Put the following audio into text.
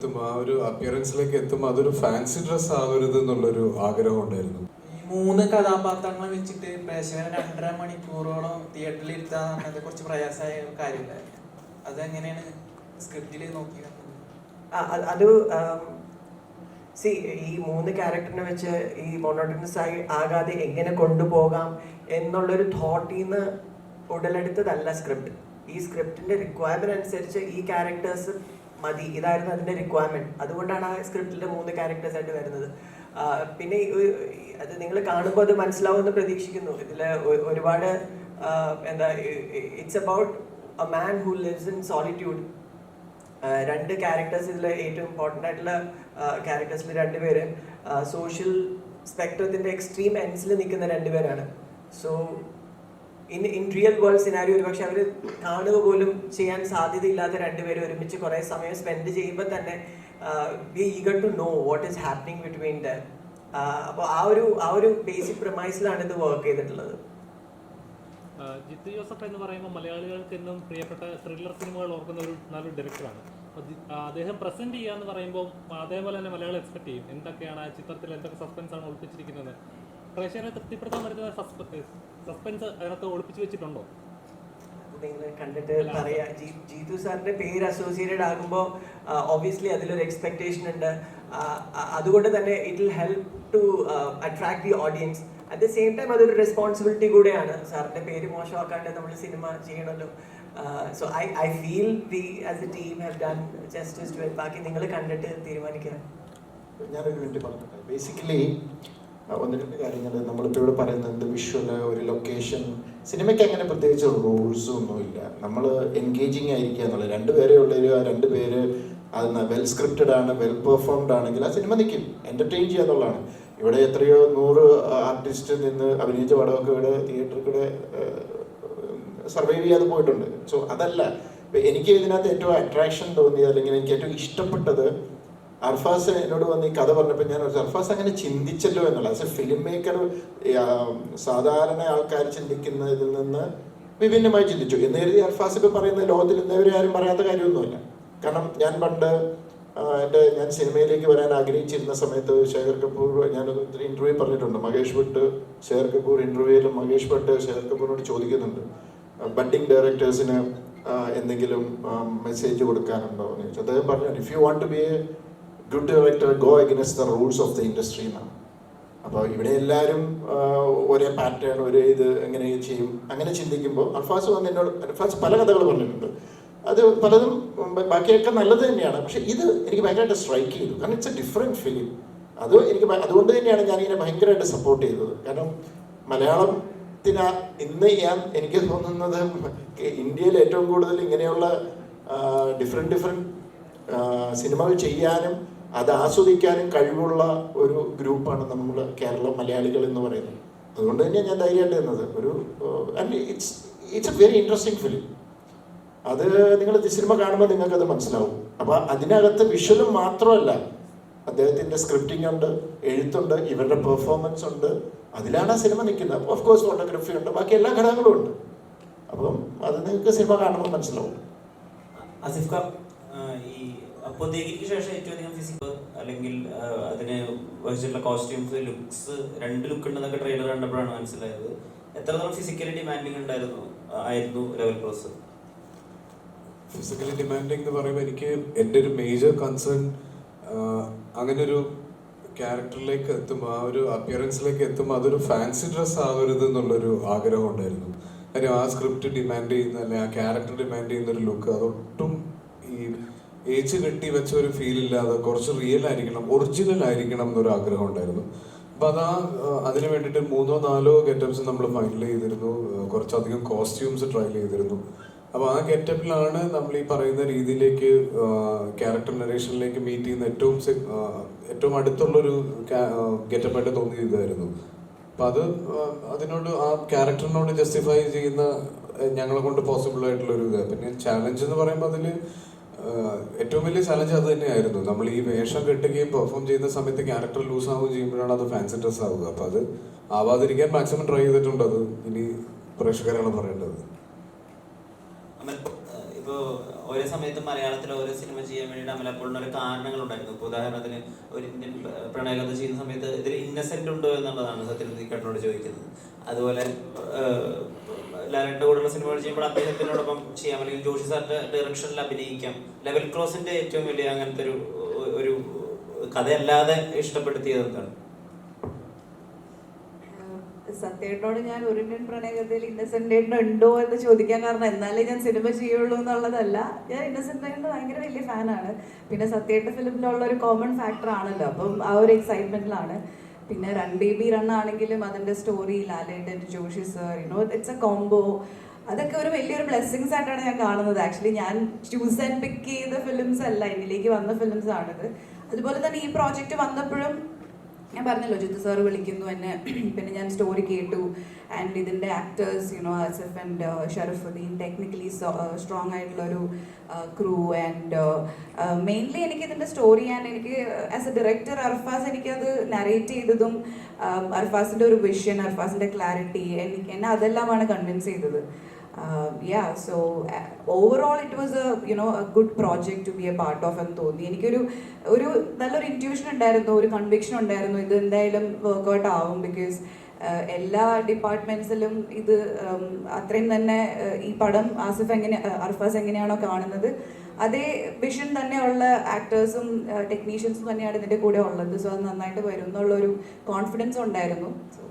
എത്തുമ്പോൾ ആ ഒരു അപ്പിയറൻസിലേക്ക് എത്തുമ്പോൾ അതൊരു ഫാൻസി ഡ്രസ് ആവരുത് എന്നുള്ളൊരു ആഗ്രഹം ഉണ്ടായിരുന്നു. ഈ മൂന്ന് കഥാപാത്രങ്ങളെ വെച്ചിട്ട് പ്രേക്ഷകരെ രണ്ടര മണിക്കൂറോളം തിയേറ്ററിൽ ഇരുത്താൻ പറഞ്ഞത് കുറച്ച് പ്രയാസമായ കാര്യമില്ലായിരുന്നു അതെങ്ങനെയാണ് സ്ക്രിപ്റ്റിൽ നോക്കിയത് ആ, അത് അത് സി ഈ മൂന്ന് ക്യാരക്ടറിനെ വെച്ച് ഈ മോണോട്ടനസ് ആയി ആകാതെ എങ്ങനെ കൊണ്ടുപോകാം എന്നുള്ളൊരു തോട്ടിൽ നിന്ന് ഉടലെടുത്തതല്ല സ്ക്രിപ്റ്റ് ഈ സ്ക്രിപ്റ്റിന്റെ റിക്വയർമെന്റ് അനുസരിച്ച് ഈ ക്യാരക്ടേഴ്സ് മതി. ഇതായിരുന്നു അതിന്റെ റിക്വയർമെന്റ് അതുകൊണ്ടാണ് ആ സ്ക്രിപ്റ്റിലെ മൂന്ന് ക്യാരക്ടേഴ്സ് ആയിട്ട് വരുന്നത്. പിന്നെ അത് നിങ്ങൾ കാണുമ്പോൾ അത് മനസ്സിലാവുമെന്ന് പ്രതീക്ഷിക്കുന്നു. ഇതിൽ ഒരുപാട് എന്താ it's about a man who lives in solitude രണ്ട് ക്യാരക്ടേഴ്സ് ഇതിൽ ഏറ്റവും ഇമ്പോർട്ടന്റ് ആയിട്ടുള്ള ക്യാരക്ടേഴ്സിൽ രണ്ടുപേര് സോഷ്യൽ സ്പെക്ട്രത്തിന്റെ എക്സ്ട്രീം എൻഡ്സിൽ നിൽക്കുന്ന രണ്ടുപേരാണ് so in in real world scenario ഒരു പക്ഷെ അവർ കാണുക പോലും ചെയ്യാൻ സാധ്യതയില്ലാത്ത രണ്ടുപേരും ഒരുമിച്ച് കുറേ സമയം സ്പെൻഡ് ചെയ്യുമ്പോൾ തന്നെ we eager to know what is happening between the അപ്പോൾ ആ ഒരു ആ ഒരു ബേസിക് പ്രമൈസിലാണ് ഇത് വർക്ക് ചെയ്തിട്ടുള്ളത്. ജിത്തു ജോസഫ് എന്ന് പറയുമ്പോൾ മലയാളികൾക്ക് എന്നും പ്രിയപ്പെട്ട ത്രില്ലർ സിനിമകൾ ഓർക്കുന്ന ഒരു നല്ലൊരു ഡയറക്ടറാണ് അദ്ദേഹം പ്രസന്റ് ചെയ്യുക എന്ന് പറയുമ്പോൾ അതേപോലെ തന്നെ മലയാളം എക്സ്പെക്ട് ചെയ്യും. എന്തൊക്കെയാണ് ആ ചിത്രത്തിൽ എന്തൊക്കെ സസ്പെൻസ് ആണ് ഒളിപ്പിച്ചിരിക്കുന്നത്? പ്രേക്ഷകരെ തൃപ്തിപ്പെടുത്താൻ പറ്റുന്ന സസ്പെൻസ് അതിനകത്ത് ഒളിപ്പിച്ചു വെച്ചിട്ടുണ്ടോ? നിങ്ങൾ കണ്ടിട്ട് പറയാ. ജീതു സാറിന്റെ പേര് അസോസിയേറ്റഡ് ആകുമ്പോൾ ഒബ്വിയസ്ലി അതിലൊരു എക്സ്പെക്ടേഷൻ ഉണ്ട്. അതുകൊണ്ട് തന്നെ it will help to attract the audience at the same time അതൊരു റെസ്പോൺസിബിലിറ്റി കൂടെയാണ്. സാറിന്റെ പേര് മോശമാക്കാണ്ട് നമ്മൾ സിനിമ ചെയ്യണമല്ലോ so I I feel we as a team have done justice to ബാക്കി നിങ്ങൾ കണ്ടിട്ട് തീരുമാനിക്കാം ഞാനൊരു മിനിറ്റ് പറഞ്ഞിട്ടുണ്ട് ബേസിക്കലി ഒന്ന് രണ്ട് കാര്യങ്ങൾ നമ്മളിപ്പോൾ ഇവിടെ പറയുന്നത് വിഷ്വൽ ഒരു ലൊക്കേഷൻ സിനിമയ്ക്ക് അങ്ങനെ പ്രത്യേകിച്ച് റൂൾസും ഒന്നുമില്ല. നമ്മൾ എൻഗേജിങ് ആയിരിക്കുക എന്നുള്ളത്. രണ്ടുപേരെ ഉള്ളൊരു ആ രണ്ട് പേര് അത് വെൽ സ്ക്രിപ്റ്റഡ് ആണ് വെൽ പെർഫോംഡ് ആണെങ്കിൽ ആ സിനിമ നിൽക്കും. എന്റർടൈൻ ചെയ്യുക എന്നുള്ളതാണ്. ഇവിടെ എത്രയോ നൂറ് ആർട്ടിസ്റ്റ് നിന്ന് അഭിനയിച്ച പടമൊക്കെ ഇവിടെ തിയേറ്ററിൽ കൂടെ സർവൈവ് ചെയ്യാതെ പോയിട്ടുണ്ട്. സോ അതല്ല. എനിക്ക് ഇതിനകത്ത് ഏറ്റവും അട്രാക്ഷൻ തോന്നിയത് അല്ലെങ്കിൽ എനിക്ക് ഏറ്റവും ഇഷ്ടപ്പെട്ടത് അർഫാസ് എന്നോട് വന്ന് ഈ കഥ പറഞ്ഞപ്പോൾ ഞാൻ അർഫാസ് അങ്ങനെ ചിന്തിച്ചല്ലോ എന്നുള്ളത്. ആസ് എ ഫിലിം മേക്കർ സാധാരണ ആൾക്കാർ ചിന്തിക്കുന്നതിൽ നിന്ന് വിഭിന്നമായി ചിന്തിച്ചു. എന്ന് കരുതി അർഫാസ് ഇപ്പം പറയുന്ന ലോകത്തിൽ ഇന്നവരെ ആരും പറയാത്ത കാര്യമൊന്നുമില്ല. കാരണം ഞാൻ പണ്ട് എന്റെ ഞാൻ സിനിമയിലേക്ക് വരാൻ ആഗ്രഹിച്ചിരുന്ന സമയത്ത് ശേഖർ കപൂർ ഞാനൊരു ഇന്റർവ്യൂ പറഞ്ഞിട്ടുണ്ട്. മഹേഷ് ഭട്ട് ശേഖർ കപൂർ ഇന്റർവ്യൂവിൽ മഹേഷ് ഭട്ട് ശേഖർ കപൂറിനോട് ചോദിക്കുന്നുണ്ട്. ബഡിങ് ഡയറക്ടേഴ്സിന് എന്തെങ്കിലും മെസ്സേജ് കൊടുക്കാനുണ്ടോ എന്ന് ചോദിച്ചു. അദ്ദേഹം പറഞ്ഞു if you want to be a good director go against the rules of the industry എന്നാണ് അപ്പോൾ ഇവിടെ എല്ലാവരും ഒരേ പാറ്റേൺ ഒരേ ഇത് എങ്ങനെ ചെയ്യും? അങ്ങനെ ചിന്തിക്കുമ്പോൾ അൽഫാസ് വന്ന് എന്നോട് അൽഫാസ് പല കഥകൾ പറഞ്ഞിട്ടുണ്ട്. അത് പലതും ബാക്കിയൊക്കെ നല്ലത് തന്നെയാണ്. പക്ഷെ ഇത് എനിക്ക് ഭയങ്കരമായിട്ട് സ്ട്രൈക്ക് ചെയ്തു. കാരണം ഇറ്റ്സ് എ ഡിഫറെന്റ് ഫിലിം അത് എനിക്ക് അതുകൊണ്ട് തന്നെയാണ് ഞാൻ ഇതിനെ ഭയങ്കരമായിട്ട് സപ്പോർട്ട് ചെയ്തത്. കാരണം മലയാളത്തിന് ഇന്ന് ഞാൻ എനിക്ക് തോന്നുന്നത് ഇന്ത്യയിൽ ഏറ്റവും കൂടുതൽ ഇങ്ങനെയുള്ള ഡിഫറെന്റ് ഡിഫറെന്റ് സിനിമകൾ ചെയ്യാനും അത് ആസ്വദിക്കാനും കഴിവുള്ള ഒരു ഗ്രൂപ്പാണ് നമ്മൾ കേരള മലയാളികൾ എന്ന് പറയുന്നത്. അതുകൊണ്ട് തന്നെയാണ് ഞാൻ ധൈര്യമായിട്ട് തന്നത് ഒരു it's it's a very interesting film അത് നിങ്ങൾ സിനിമ കാണുമ്പോൾ നിങ്ങൾക്ക് അത് മനസ്സിലാവും. അപ്പൊ അതിനകത്ത് വിഷ്വലും മാത്രമല്ല അദ്ദേഹത്തിന്റെ സ്ക്രിപ്റ്റിംഗ് ഉണ്ട് എഴുത്തുണ്ട് ഇവരുടെ പെർഫോമൻസ് ഉണ്ട്. അതിലാണ് ആ സിനിമ നിൽക്കുന്നത്. ഓഫ് കോഴ്സ് ഫോട്ടോഗ്രാഫി ഉണ്ട്. ബാക്കി എല്ലാ ഘടകങ്ങളും ഉണ്ട്. അപ്പം അത് നിങ്ങൾക്ക് സിനിമ കാണുമ്പോൾ മനസ്സിലാവും. അസിഫ് ഈ ദേഗിക്ക് ശേഷം ഏറ്റവും അധികം ഫിസിക്കൽ അല്ലെങ്കിൽ അതിന് വഹിച്ചിട്ടുള്ള കോസ്റ്റ്യൂംസ് ലുക്സ് രണ്ട് ലുക്ക് ഉണ്ടെന്നൊക്കെ ട്രെയിലർ കണ്ടപ്പോഴാണ് മനസ്സിലായത്. എത്രത്തോളം ഫിസിക്കലി ഡിമാൻഡിങ് ഉണ്ടായിരുന്നു ആയിരുന്നു ലെവൽ ക്രോസ് ഫിസിക്കലി ഡിമാൻഡിങ് എന്ന് പറയുമ്പോൾ എനിക്ക് എന്റെ ഒരു മേജർ കൺസേൺ അങ്ങനെ ഒരു ക്യാരക്ടറിലേക്ക് എത്തുമ്പോൾ ആ ഒരു അപ്പിയറൻസിലേക്ക് എത്തുമ്പോൾ അതൊരു ഫാൻസി ഡ്രസ് ആവരുത് എന്നുള്ളൊരു ആഗ്രഹം ഉണ്ടായിരുന്നു. കാര്യം ആ സ്ക്രിപ്റ്റ് ഡിമാൻഡ് ചെയ്യുന്ന അല്ലെങ്കിൽ ആ ക്യാരക്ടർ ഡിമാൻഡ് ചെയ്യുന്ന ഒരു ലുക്ക് അതൊട്ടും ഏജ് കെട്ടി വെച്ച ഒരു ഫീൽ ഇല്ലാതെ കുറച്ച് റിയൽ ആയിരിക്കണം ഒറിജിനൽ ആയിരിക്കണം എന്നൊരു ആഗ്രഹം ഉണ്ടായിരുന്നു. അപ്പൊ അതാ അതിന് വേണ്ടിയിട്ട് മൂന്നോ നാലോ ഗെറ്റപ്സ് നമ്മൾ ഫൈനൽ ചെയ്തിരുന്നു. കുറച്ചധികം കോസ്റ്റ്യൂംസ് ട്രൈ ചെയ്തിരുന്നു. അപ്പൊ ആ ഗെറ്റപ്പിലാണ് നമ്മൾ ഈ പറയുന്ന രീതിയിലേക്ക് ക്യാരക്ടർ നറേഷനിലേക്ക് മീറ്റ് ചെയ്യുന്ന ഏറ്റവും ഏറ്റവും അടുത്തുള്ള അടുത്തുള്ളൊരു ഗെറ്റപ്പായിട്ട് തോന്നിയതായിരുന്നു അപ്പൊ അത് അതിനോട് ആ ക്യാരക്ടറിനോട് ജസ്റ്റിഫൈ ചെയ്യുന്ന ഞങ്ങളെ കൊണ്ട് പോസിബിൾ ആയിട്ടുള്ള ഒരു ഇത്. പിന്നെ ചാലഞ്ച് എന്ന് പറയുമ്പോൾ അതിൽ ആ, ഏറ്റവും വലിയ ചലഞ്ച് അത് തന്നെയായിരുന്നു. നമ്മൾ ഈ വേഷം കെട്ടുകയും പെർഫോം ചെയ്യുന്ന സമയത്ത് ക്യാരക്ടർ ലൂസ് ആവുകയും ചെയ്യുമ്പോഴാണ് അത് ഫാൻസ് ഡ്രസ് ആവുക. അപ്പൊ അത് ആവാതിരിക്കാൻ മാക്സിമം ട്രൈ ചെയ്തിട്ടുണ്ട് അത്. ഇനി പ്രേക്ഷകരാണ് പറയേണ്ടത്. അമൽ ഇപ്പോൾ ഓരോ സമയത്ത് മലയാളത്തിൽ ഓരോ സിനിമ ചെയ്യാൻ വേണ്ടിയിട്ട് അമലപ്പോളിന് ഓരോ കാരണങ്ങളുണ്ടായിരുന്നു. ഇപ്പോൾ ഉദാഹരണത്തിന് ഒരു ഇന്ത്യൻ പ്രണയകഥ ചെയ്യുന്ന സമയത്ത് ഇതിൽ ഇന്നസെന്റ് ഉണ്ടോ എന്നുള്ളതാണ് സത്യനന്ദിക്കാട്ടിനോട് ചോദിക്കുന്നത്. അതുപോലെ ലാലന്റെ കൂടെയുള്ള സിനിമകൾ ചെയ്യുമ്പോൾ അദ്ദേഹത്തിനോടൊപ്പം ചെയ്യാം. അല്ലെങ്കിൽ ജോഷി സാറിന്റെ ഡയറക്ഷനിൽ അഭിനയിക്കാം. ലെവൽ ക്രോസിന്റെ ഏറ്റവും വലിയ അങ്ങനത്തെ ഒരു ഒരു കഥയല്ലാതെ ഇഷ്ടപ്പെടുത്തിയത് എന്താണ്? സത്യേട്ടനോട് ഞാൻ ഒരു ഇന്ത്യൻ പ്രണയകഥയിൽ ഇന്നസെന്റ് ഉണ്ടോ എന്ന് ചോദിക്കാൻ കാരണം എന്നാലേ ഞാൻ സിനിമ ചെയ്യുള്ളൂ എന്നുള്ളതല്ല. ഞാൻ ഇന്നസെന്റ് ഭയങ്കര വലിയ ഫാനാണ് പിന്നെ സത്യേട്ട ഫിലിമിലുള്ള ഒരു കോമൺ ഫാക്ടർ ആണല്ലോ. അപ്പം ആ ഒരു എക്സൈറ്റ്മെന്റിലാണ് പിന്നെ റൺ ബേബി റൺ ആണെങ്കിലും അതിന്റെ story Lalettan Joshiy sir you know it's a combo അതൊക്കെ ഒരു വലിയൊരു ബ്ലെസ്സിങ്സ് ആയിട്ടാണ് ഞാൻ കാണുന്നത്. ആക്ച്വലി ഞാൻ ചൂസ് ആൻഡ് പിക്ക് ചെയ്ത ഫിലിംസ് അല്ല എന്നിലേക്ക് വന്ന ഫിലിംസ് ആണിത്. അതുപോലെ തന്നെ ഈ പ്രോജക്റ്റ് വന്നപ്പോഴും ഞാൻ പറഞ്ഞല്ലോ ജിത്തു സാർ വിളിക്കുന്നു എന്നെ പിന്നെ ഞാൻ സ്റ്റോറി കേട്ടു. ആൻഡ് ഇതിന്റെ actors you know Asif and Sharafudheen technically strong ആയിട്ടുള്ള ഒരു ക്രൂ ആൻഡ് മെയിൻലി എനിക്ക് ഇതിന്റെ സ്റ്റോറി ആൻഡ് എനിക്ക് ആസ് എ ഡയറക്ടർ അർഫാസ് എനിക്കത് നറേറ്റ് ചെയ്തതും um, അർഫാസിന്റെ ഒരു വിഷൻ അർഫാസിന്റെ ക്ലാരിറ്റി എനിക്ക് എന്നെ അതെല്ലാമാണ് കൺവിൻസ് ചെയ്തത്. Yeah so overall it was a you know a good project to be a part of എന്ന് തോന്നി. എനിക്കൊരു ഒരു നല്ലൊരു ഇന്റ്യൂഷൻ ഉണ്ടായിരുന്നു ഒരു കൺവിക്ഷൻ ഉണ്ടായിരുന്നു ഇത് എന്തായാലും വർക്കൗട്ട് ആവും ബിക്കോസ് എല്ലാ ഡിപ്പാർട്ട്മെൻസിലും ഇത് ഉം, അത്രയും തന്നെ uh, ഈ പടം ആസിഫ് എങ്ങനെ uh, അർഫാസ് എങ്ങനെയാണോ കാണുന്നത് അതേ വിഷൻ തന്നെയുള്ള ആക്ടേഴ്സും ടെക്നീഷ്യൻസും തന്നെയാണ് ഇതിന്റെ കൂടെ ഉള്ളത്. സോ അത് നന്നായിട്ട് വരും എന്നുള്ളൊരു കോൺഫിഡൻസ് ഉണ്ടായിരുന്നു. സോ